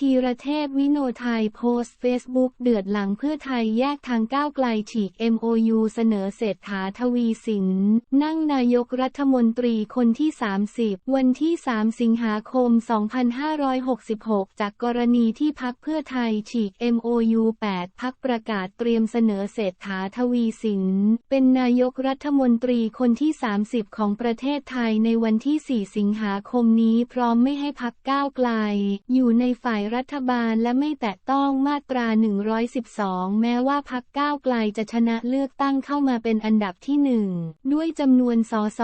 ธีรเทพวิโนไทยโพสต์เฟซบุ๊กเดือดหลังเพื่อไทยแยกทางก้าวไกลฉีก MOU เสนอเศรษฐาทวีสิน นั่งนายกรัฐมนตรีคนที่ 30 วันที่ 3 สิงหาคม 2566 จากกรณีที่พักเพื่อไทยฉีก MOU 8 พักประกาศเตรียมเสนอเศรษฐาทวีสิน เป็นนายกรัฐมนตรีคนที่ 30 ของประเทศไทยในวันที่ 4 สิงหาคมนี้พร้อมไม่ให้พักก้าวไกล อยู่ในฝ่ายรัฐบาลและไม่แตะต้องมาตรา 112 แม้ว่าพักก้าวไกลจะชนะเลือกตั้งเข้ามาเป็นอันดับที่หนึ่งด้วยจำนวนสส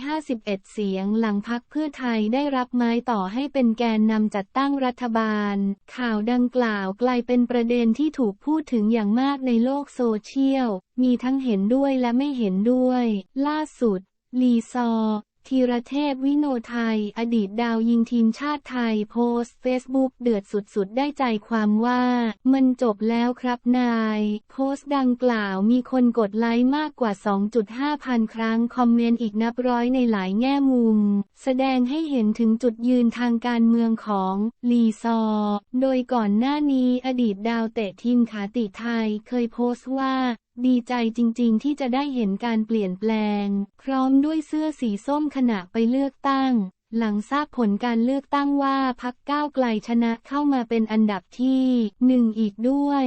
151 เสียงหลังพักเพื่อไทยได้รับไม้ต่อให้เป็นแกนนำจัดตั้งรัฐบาล ข่าวดังกล่าวกลายเป็นประเด็นที่ถูกพูดถึงอย่างมากในโลกโซเชียล มีทั้งเห็นด้วยและไม่เห็นด้วย ล่าสุด ลีซอ ธีรเทพวิโนไทย อดีตดาวยิงทีมชาติไทยโพสต์เฟซบุ๊กเดือดสุดๆ ได้ใจความว่า มันจบแล้วครับนาย โพสต์ดังกล่าวมีคนกดไลค์มากกว่า 2.5 พันครั้ง คอมเมนต์อีกนับร้อยในหลายแง่มุม แสดงให้เห็นถึงจุดยืนทางการเมืองของลีซอ โดยก่อนหน้านี้อดีตดาวเตะทีมขาติไทยเคยโพสต์ว่า ดีใจจริงๆ ที่จะได้เห็นการเปลี่ยนแปลง พร้อมด้วยเสื้อสีส้มขณะไปเลือกตั้ง หลังทราบผลการเลือกตั้งว่าพักก้าวไกลชนะเข้ามาเป็นอันดับที่หนึ่งอีกด้วย